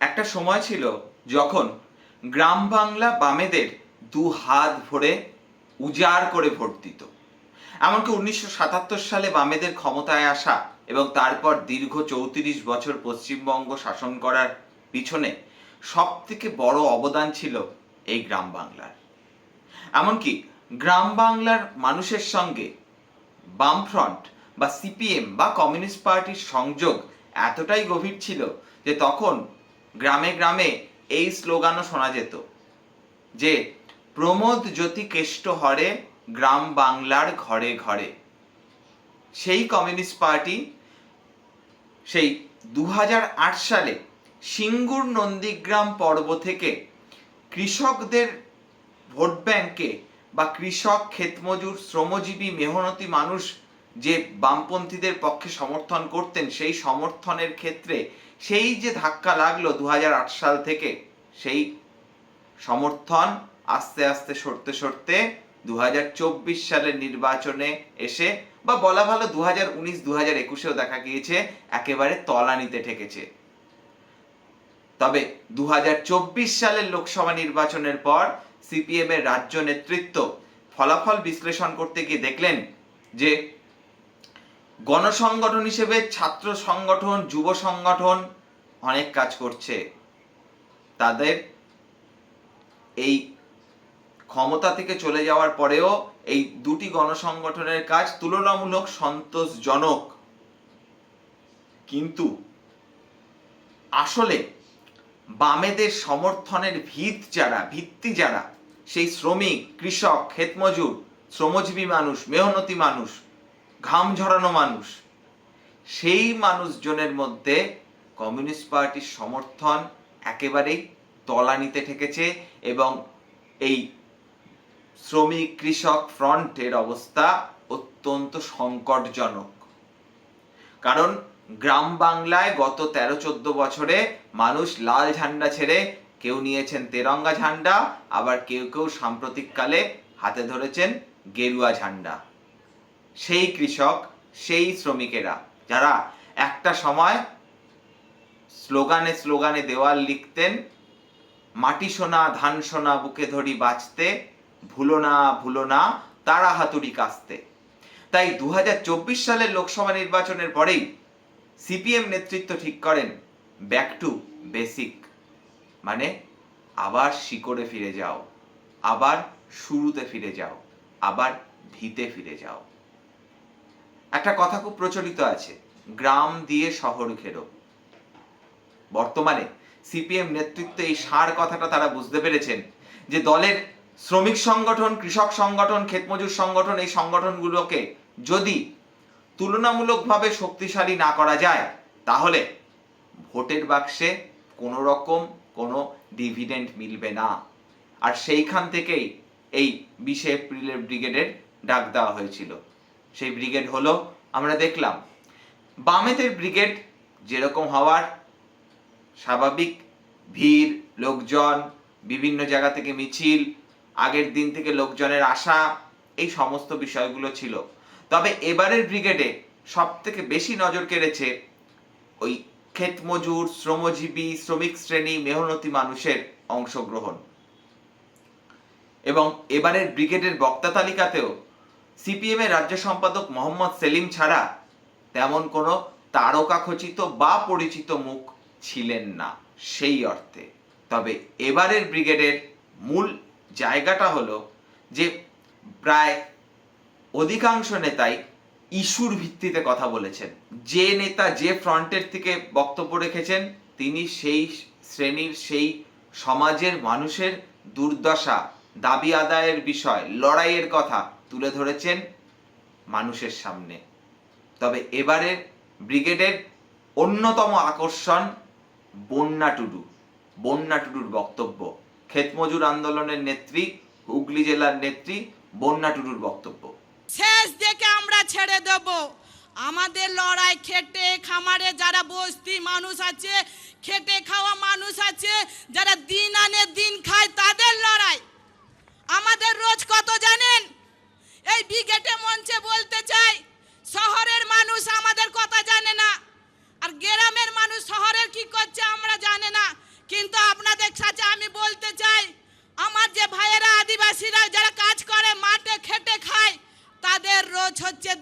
একটা সময় ছিল যখন গ্রাম বাংলা বামেদের দু হাত ভরে উজাড় করে ভোট দিত। এমনকি উনিশশো সাতাত্তর সালে বামেদের ক্ষমতায় আসা এবং তারপর দীর্ঘ চৌত্রিশ বছর পশ্চিমবঙ্গ শাসন করার পিছনে সব থেকে বড় অবদান ছিল এই গ্রাম বাংলার। এমনকি গ্রাম বাংলার মানুষের সঙ্গে বামফ্রন্ট বা সিপিএম বা কমিউনিস্ট পার্টির সংযোগ এতটাই গভীর ছিল যে তখন গ্রামে গ্রামে এই স্লোগানও শোনা যেত যে, প্রমোদ জ্যোতি কেষ্ট হরে গ্রাম বাংলার ঘরে ঘরে। সেই কমিউনিস্ট পার্টি সেই দু হাজার আট সালে সিঙ্গুর নন্দীগ্রাম পর্ব থেকে কৃষকদের ভোট ব্যাংকে বা কৃষক ক্ষেতমজুর শ্রমজীবী মেহনতি মানুষ যে বামপন্থীদের পক্ষে সমর্থন করতেন, সেই সমর্থনের ক্ষেত্রে সেই যে ধাক্কা লাগল দু হাজার আট সাল থেকে, সেই সমর্থন আস্তে আস্তে সরতে সরতে দু হাজার চব্বিশ সালের নির্বাচনে এসে, বা বলা ভালো দু হাজার উনিশ দু হাজার একুশেও দেখা গিয়েছে, একেবারে তলানিতে ঠেকেছে। তবে দু হাজার চব্বিশ সালের লোকসভা নির্বাচনের পর সিপিএম এর রাজ্য নেতৃত্ব ফলাফল বিশ্লেষণ করতে গিয়ে দেখলেন যে গণসংগঠন হিসেবে ছাত্র সংগঠন, যুব সংগঠন অনেক কাজ করছে, তাদের এই ক্ষমতা থেকে চলে যাওয়ার পরেও এই দুটি গণসংগঠনের কাজ তুলনামূলক সন্তোষজনক। কিন্তু আসলে বামেদের সমর্থনের ভিত যারা, ভিত্তি যারা, সেই শ্রমিক, কৃষক, ক্ষেতমজুর, শ্রমজীবী মানুষ, মেহনতি মানুষ, ঘাম ঝরানো মানুষ, সেই মানুষজনের মধ্যে কমিউনিস্ট পার্টির সমর্থন একেবারেই তলানিতে ঠেকেছে এবং এই শ্রমিক কৃষক ফ্রন্টের অবস্থা অত্যন্ত সংকটজনক। কারণ গ্রাম বাংলায় গত তেরো চোদ্দ বছরে মানুষ লাল ঝান্ডা ছেড়ে কেউ নিয়েছেন তেরঙ্গা ঝান্ডা, আবার কেউ কেউ সাম্প্রতিককালে হাতে ধরেছেন গেরুয়া ঝান্ডা। সেই কৃষক, সেই শ্রমিকেরা, যারা একটা সময় স্লোগানে স্লোগানে দেওয়াল লিখতেন, মাটি সোনা, ধান সোনা, বুকে ধরি বাঁচতে, ভুলো না ভুলো না, তারা হাতুড়ি কাস্তে তাই দু হাজার চব্বিশ সালের লোকসভা নির্বাচনের পরেই সিপিএম নেতৃত্ব ঠিক করেন, ব্যাক টু বেসিক। মানে আবার শিকড়ে ফিরে যাও, আবার শুরুতে ফিরে যাও, আবার ভিতে ফিরে যাও। একটা কথা খুব প্রচলিত আছে, গ্রাম দিয়ে শহর ঘেরো। বর্তমানে সিপিএম নেতৃত্বে এই সার কথাটা তারা বুঝতে পেরেছেন, যে দলের শ্রমিক সংগঠন, কৃষক সংগঠন, ক্ষেতমজুর সংগঠন এই সংগঠনগুলোকে যদি তুলনামূলকভাবে শক্তিশালী না করা যায়, তাহলে ভোটের বাক্সে কোনো রকম কোনো ডিভিডেন্ড মিলবে না। আর সেইখান থেকেই এই বিশে এপ্রিলের ব্রিগেডের ডাক দেওয়া হয়েছিল। সেই ব্রিগেড হলো, আমরা দেখলাম, বামেদের ব্রিগেড যেরকম হওয়ার স্বাভাবিক ভিড়, লোকজন, বিভিন্ন জায়গা থেকে মিছিল, আগের দিন থেকে লোকজনের আশা এই সমস্ত বিষয়গুলো ছিল। তবে এবারের ব্রিগেডে সব থেকে বেশি নজর কেড়েছে ওই ক্ষেত মজুর শ্রমজীবী, শ্রমিক শ্রেণি মেহনতি মানুষের অংশগ্রহণ। এবং এবারের ব্রিগেডের বক্তা তালিকাতেও সিপিএম এর রাজ্য সম্পাদক মোহাম্মদ সেলিম ছাড়া তেমন কোনো তারকা খচিত বা পরিচিত মুখ ছিলেন না সেই অর্থে। তবে এবারের ব্রিগেডের মূল জায়গাটা হলো যে প্রায় অধিকাংশ নেতাই ইস্যুর ভিত্তিতে কথা বলেছেন। যে নেতা যে ফ্রন্টের থেকে বক্তব্য রেখেছেন, তিনি সেই শ্রেণির, সেই সমাজের মানুষের দুর্দশা, দাবি আদায়ের বিষয়, লড়াইয়ের কথা তুলে ধরেছেন মানুষের সামনে। তবে এবারের ব্রিগেডের অন্যতম আকর্ষণ বন্যা টুডু, বন্যা টুডুর বক্তব্য। ক্ষেতমজুর আন্দোলনের নেত্রী, হুগলি জেলার নেত্রী, বন্যা টুডুর বক্তব্য। শেষ দেখে আমরা ছেড়ে দেব। আমাদের লড়াই খেটে খামারে যারা বস্তি মানুষ আছে, খেটে খাওয়া মানুষ আছে, যারা দিন আনে দিন খায়, তাদের লড়াই। আমাদের রোজ কত জানেন? এই বিগেটে মঞ্চে বলতে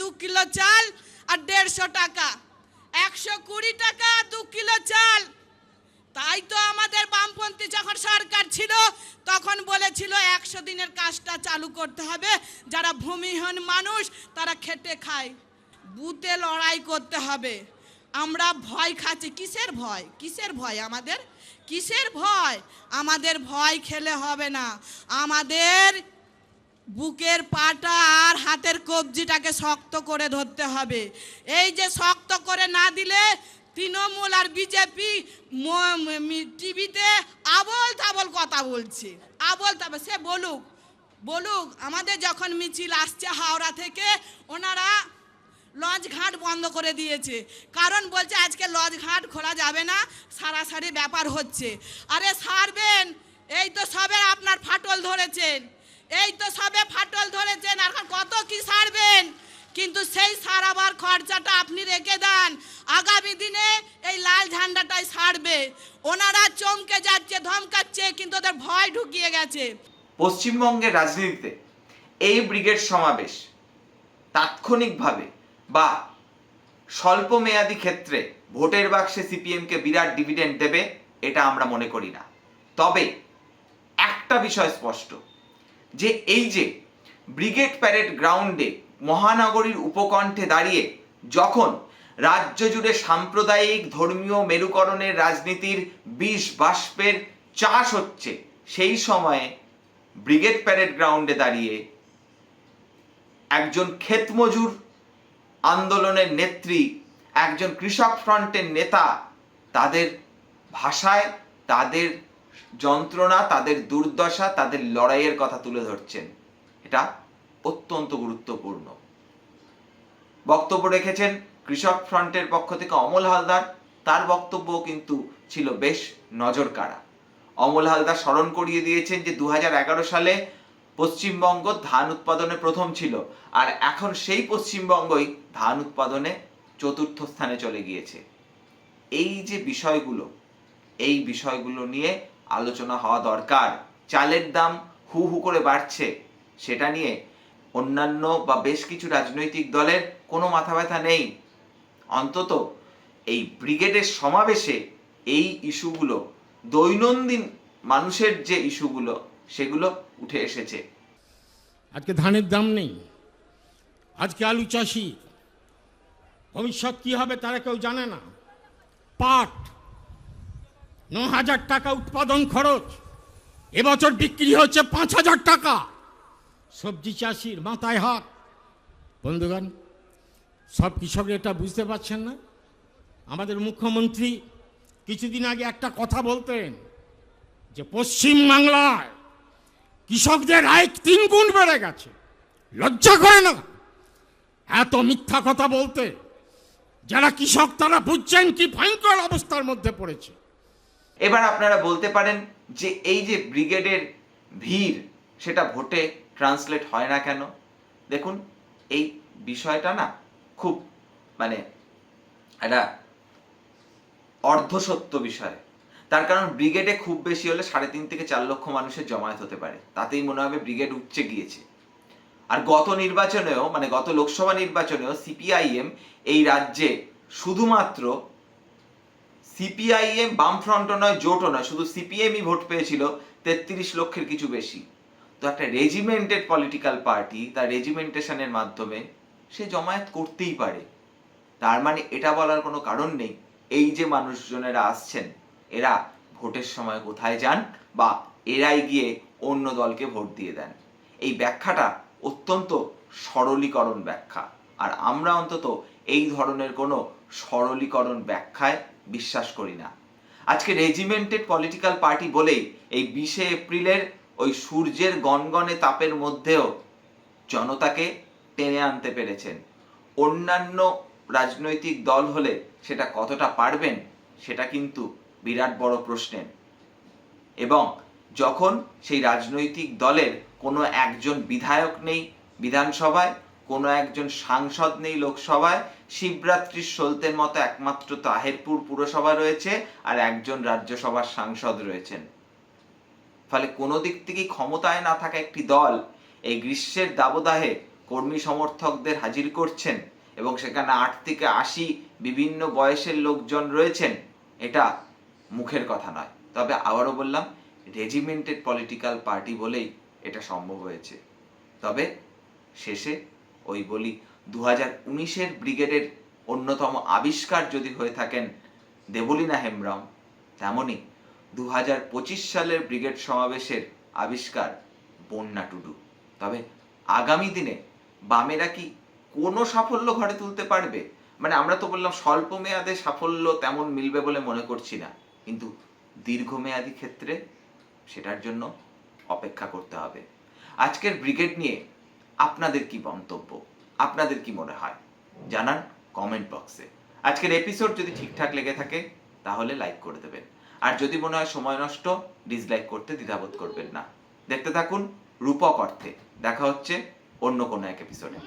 দু কিলো চাল আর দেড়শো টাকা। একশো কুড়ি টাকা দু কিলো চাল। তাই তো আমাদের বামপন্থী যখন সরকার ছিল, তখন বলেছিল একশো দিনের কাজটা চালু করতে হবে। যারা ভূমিহীন মানুষ, তারা খেটে খায়। বুতে লড়াই করতে হবে। আমরা ভয় খাচ্ছি। কিসের ভয়? কিসের ভয় আমাদের? কিসের ভয়? আমাদের ভয় খেলে হবে না। আমাদের বুকের পাটা আর হাতের কবজিটাকে শক্ত করে ধরতে হবে। এই যে শক্ত করে না দিলে তৃণমূল আর বিজেপি টিভিতে আবল তাবল কথা বলছে। আবল তাবল সে বলুক বলুক, আমাদের যখন মিছিল আসছে হাওড়া থেকে, ওনারা লঞ্চ ঘাট বন্ধ করে দিয়েছে। কারণ বলছে, আজকে লঞ্চ ঘাট খোলা যাবে না, সারাসারি ব্যাপার হচ্ছে। আরে, সারবেন, এই তো সবে আপনার ফাটল ধরেছেন। এই তো সবে ফাটল ধরেছেন, আর কত কি সারবেন? কিন্তু সেই সারাবার খরচাটা আপনি রেখে দেন। আগামী দিনে এই লাল ঝান্ডাটাই সারবে। ওনারা চমকে যাচ্ছে, ধমকাচ্ছে, কিন্তু ওদের ভয় ঢুকিয়ে গেছে। পশ্চিমবঙ্গের রাজনীতিতে এই ব্রিগেড সমাবেশ তাৎক্ষণিকভাবে বা স্বল্প মেয়াদী ক্ষেত্রে ভোটের বাক্সে সিপিএমকে বিরাট ডিভিডেন্ড দেবে, এটা আমরা মনে করি না। তবে একটা বিষয় স্পষ্ট যে এই যে ব্রিগেড প্যারেড গ্রাউন্ডে মহানগরীর উপকণ্ঠে দাঁড়িয়ে যখন রাজ্য জুড়ে সাম্প্রদায়িক ধর্মীয় মেরুকরণের রাজনীতির বিষ বাষ্পের চাষ হচ্ছে, সেই সময়ে ব্রিগেড প্যারেড গ্রাউন্ডে দাঁড়িয়ে একজন ক্ষেতমজুর আন্দোলনের নেত্রী, একজন কৃষক ফ্রন্টের নেতা, তাদের ভাষায়, তাদের যন্ত্রণা তাদের দুর্দশা, তাদের লড়াইয়ের কথা তুলে ধরছেন। এটা অত্যন্ত গুরুত্বপূর্ণ। বক্তব্য রেখেছেন কৃষক ফ্রন্টের পক্ষ থেকে অমল হালদার। তার বক্তব্য কিন্তু ছিল বেশ নজর কাড়া অমল হালদার স্মরণ করিয়ে দিয়েছেন যে দু হাজার এগারো সালে পশ্চিমবঙ্গ ধান উৎপাদনে প্রথম ছিল আর এখন সেই পশ্চিমবঙ্গই ধান উৎপাদনে চতুর্থ স্থানে চলে গিয়েছে। এই যে বিষয়গুলো, এই বিষয়গুলো নিয়ে আলোচনা হওয়া দরকার। চালের দাম হু হু করে বাড়ছে। সেটা নিয়ে অন্যান্য বা বেশ কিছু রাজনৈতিক দলের কোনো মাথা ব্যথা নেই। অন্তত এই ব্রিগেডের সমাবেশে এই ইস্যুগুলো, দৈনন্দিন মানুষের যে ইস্যুগুলো, সেগুলো উঠে এসেছে। আজকে ধানের দাম নেই। আজকে আলু চাষি। ভবিষ্যৎ কী হবে তারা কেউ জানে না। পাট ন হাজার টাকা উৎপাদন খরচ। এবছর বিক্রি হচ্ছে পাঁচ হাজার টাকা। সবজি চাষির মাথায় হাত। বন্ধুগণ, সব কৃষক এটা বুঝতে পারছেন না? আমাদের মুখ্যমন্ত্রী কিছুদিন আগে একটা কথা বলতেন যে পশ্চিম বাংলায় কৃষকদের আয় তিন গুণ বেড়ে গেছে। লজ্জা করে না? এত মিথ্যা কথা বলতে যারা কৃষক তারা বুঝছেন কি ভয়ঙ্কর অবস্থার মধ্যে পড়েছে। এবার আপনারা বলতে পারেন যে এই যে ব্রিগেডের ভিড়, সেটা ভোটে ট্রান্সলেট হয় না কেন? দেখুন, এই বিষয়টা না খুব মানে একটা অর্ধসত্য বিষয়। তার কারণ ব্রিগেডে খুব বেশি হলে সাড়ে তিন থেকে চার লক্ষ মানুষের জমায়েত হতে পারে। তাতেই মনে হবে ব্রিগেড উঠছে গিয়েছে। আর গত নির্বাচনেও মানে গত লোকসভা নির্বাচনেও সিপিআইএম এই রাজ্যে শুধুমাত্র সিপিআইএম বামফ্রন্টও নয়, জোটও নয়, শুধু সিপিএমই ভোট পেয়েছিল, তেত্রিশ লক্ষের কিছু বেশি। তো একটা রেজিমেন্টেড পলিটিক্যাল পার্টি তার রেজিমেন্টেশনের মাধ্যমে সে জমায়েত করতেই পারে। তার মানে এটা বলার কোনো কারণ নেই, এই যে মানুষজনেরা আসছেন, এরা ভোটের সময় কোথায় যান বা এরাই গিয়ে অন্য দলকে ভোট দিয়ে দেন। এই ব্যাখ্যাটা অত্যন্ত সরলীকরণ ব্যাখ্যা। আর আমরা অন্তত এই ধরনের কোনো সরলীকরণ ব্যাখ্যায় বিশ্বাস করি না। আজকে রেজিমেন্টেড পলিটিক্যাল পার্টি বলেই এই বিশে এপ্রিলের ওই সূর্যের গনগনে তাপের মধ্যেও জনতাকে টেনে আনতে পেরেছেন। অন্যান্য রাজনৈতিক দল হলে সেটা কতটা পারবেন, সেটা কিন্তু বিরাট বড় প্রশ্নের। এবং যখন সেই রাজনৈতিক দলের কোনো একজন বিধায়ক নেই বিধানসভায় কোনো একজন সাংসদ নেই লোকসভায়। শিবরাত্রির সলতের মতো একমাত্র তাহেরপুর পুরসভা রয়েছে আর একজন রাজ্যসভার সাংসদ রয়েছেন। ফলে কোনো দিক থেকেই ক্ষমতায় না থাকা একটি দল এই গ্রীষ্মের দাবদাহে কর্মী সমর্থকদের হাজির করছেন এবং সেখানে আট থেকে আশি বিভিন্ন বয়সের লোকজন রয়েছেন, এটা মুখের কথা নয়। তবে আবারও বললাম, রেজিমেন্টেড পলিটিক্যাল পার্টি বলেই এটা সম্ভব হয়েছে। তবে শেষে ওই বলি দু হাজার উনিশের ব্রিগেডের অন্যতম আবিষ্কার যদি হয়ে থাকেন দেবলীনা হেমব্রম তেমনই দু হাজার পঁচিশ সালের ব্রিগেড সমাবেশের আবিষ্কার বন্যা টুডু। তবে আগামী দিনে বামেরা কি কোনো সাফল্য ঘরে তুলতে পারবে? মানে আমরা তো বললাম স্বল্প মেয়াদে সাফল্য তেমন মিলবে বলে মনে করছি না, কিন্তু দীর্ঘমেয়াদী ক্ষেত্রে সেটার জন্য অপেক্ষা করতে হবে। আজকের ব্রিগেড নিয়ে আপনাদের কি মন্তব্য? আপনাদের কি মনে হয়? জানান কমেন্ট বক্সে আজকের এপিসোড যদি ঠিকঠাক লেগে থাকে, তাহলে লাইক করে দেবেন। আর যদি মনে হয় সময় নষ্ট ডিসলাইক করতে দ্বিধাবোধ করবেন না। দেখতে থাকুন রূপক অর্থে। দেখা হচ্ছে অন্য কোনো এক এপিসোডে